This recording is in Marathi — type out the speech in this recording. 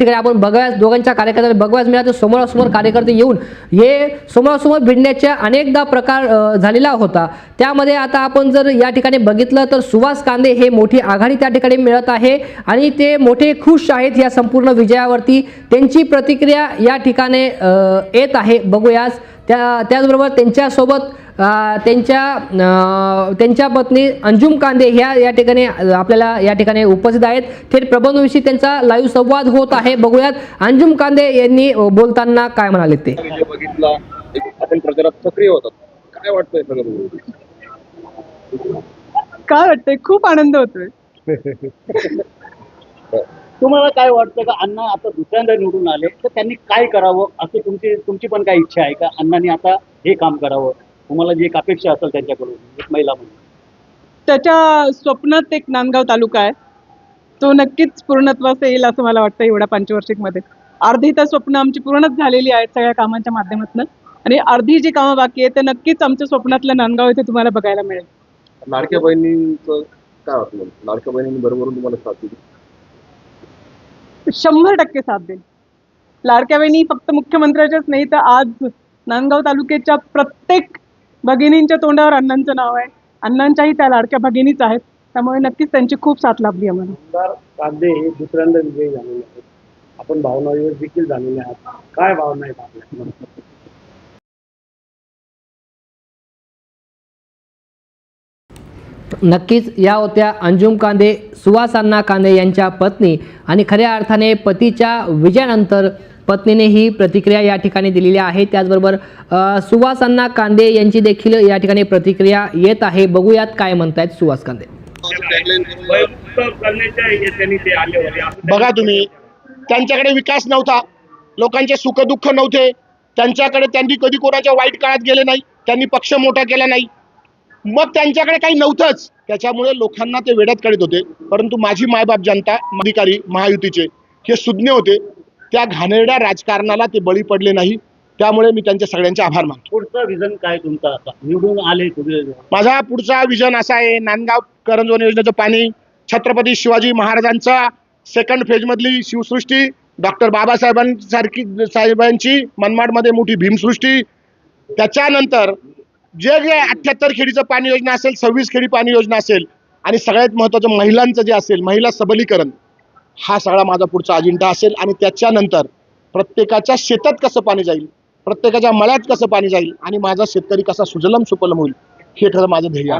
ठिकाणी आपण बघायला दोघांच्या कार्यकर्त्याला बघायला मिळालं समोरासमोर कार्यकर्ते येऊन हे समोरासमोर भिडण्याच्या अनेकदा प्रकार झालेला होता. त्यामध्ये आता आपण जर या ठिकाणी बघितलं तर सुभाष कांदे हे मोठी आघाडी त्या ठिकाणी मिळत आहे आणि ते मोठे खुश आहेत या संपूर्ण विजयावरती. त्यांची प्रतिक्रिया या ठिकाणी येत आहे. बघूयास त्या त्याचबरोबर त्यांच्यासोबत त्यांच्या त्यांच्या पत्नी अंजुम कांदे ह्या या ठिकाणी आपल्याला या ठिकाणी उपस्थित आहेत. थेट प्रबंधविषयी त्यांचा लाईव्ह संवाद होत आहे. बघूयात अंजुम कांदे यांनी बोलताना काय म्हणाले ते? विजय बघितला एक आपण प्रचारात सक्रिय होतात. काय वाटतंय सगळं? काय वाटतंय? खूप आनंद होतोय. तुम्हाला काय वाटतं का अण्णा आता दुसऱ्यांदा निवडून आले तर त्यांनी काय करावं? असं तुमची तुमची पण काय इच्छा आहे का अण्णांनी आता हे काम करावं? तुम्हाला जी एक अपेक्षा असेल त्यांच्याकडून एक महिला म्हणून. त्याच्या स्वप्नात एक नांदगाव तालुका आहे. तो नक्कीच पूर्णत्वास येईल असं मला वाटतं एवढ्या पंचवार्षिकमध्ये अर्धी तर स्वप्न आमची पूर्णच झालेली आहेत सगळ्या कामांच्या माध्यमातून. आणि अर्धी जी कामं बाकी आहेत ते नक्कीच आमच्या स्वप्नातलं नांदगाव इथे तुम्हाला बघायला मिळेल. लाडक्या बहिणींचं काय वाटलं लाडक्या बहिणींबरोबर तुम्हाला साथ दिली? शंभर टक्के साथ देईल. लाडक्या बहिणी फक्त मुख्यमंत्र्याच्याच नाही तर आज नांदगाव तालुक्याच्या प्रत्येक भगिनींच्या तोंडावर अण्णांचं नाव आहे. अण्णांच्याही त्या लाडक्या भगिनीच आहेत. त्यामुळे नक्कीच त्यांची खूप साथ लाभली आम्हाला. आमदार हे दुसऱ्यांदा विजयी झालेले आहेत. आपण भावनावर देखील झालेले आहात. काय भावना आहेत आपल्या नक्कीच या होत्या अंजुम कांदे सुहास अण्णा कांदे यांच्या पत्नी आणि खऱ्या अर्थाने पतीच्या विजयानंतर पत्नीने ही प्रतिक्रिया या ठिकाणी दिलेली आहे. त्याचबरोबर सुवासांना अण्णा कांदे यांची देखील या ठिकाणी प्रतिक्रिया येत आहे. बघूयात काय म्हणतायत सुहास कांदे. बघा तुम्ही त्यांच्याकडे विकास नव्हता. लोकांचे सुखदुःख नव्हते. त्यांच्याकडे त्यांनी कधी कोणाच्या वाईट काळात गेले नाही. त्यांनी पक्ष मोठा केला नाही. मग त्यांच्याकडे काही नव्हतंच. त्याच्यामुळे लोकांना ते वेड्यात काढत होते. परंतु माझी मायबाप जनता अधिकारी महायुतीचे हे सुज्ञ होते. त्या घाणेरड्या राजकारणाला ते बळी पडले नाही. त्यामुळे मी त्यांचे सगळ्यांचे आभार मानतो. पुढचं विजन काय तुमचं आता? निवडून आले तुम्ही. माझा पुढचा विजन असा आहे नांदगाव करंजवन योजनेचं पाणी छत्रपती शिवाजी महाराजांचा सेकंड फेजमधली शिवसृष्टी डॉक्टर बाबासाहेबांसारखी साहेबांची मनमाडमध्ये मोठी भीमसृष्टी. त्याच्यानंतर जे जे अठ्ठ्याहत्तर खेडीचं पाणी योजना असेल सव्वीस खेडी पाणी योजना असेल आणि सगळ्यात महत्त्वाचं महिलांचं जे असेल महिला सबलीकरण. हा सगळा माझा पुढचा अजेंडा असेल आणि त्याच्यानंतर प्रत्येकाच्या शेतात कसं पाणी जाईल प्रत्येकाच्या मळ्यात कसं पाणी जाईल आणि माझा शेतकरी कसा सुजलम सुफलम होईल हे खरं माझं ध्येय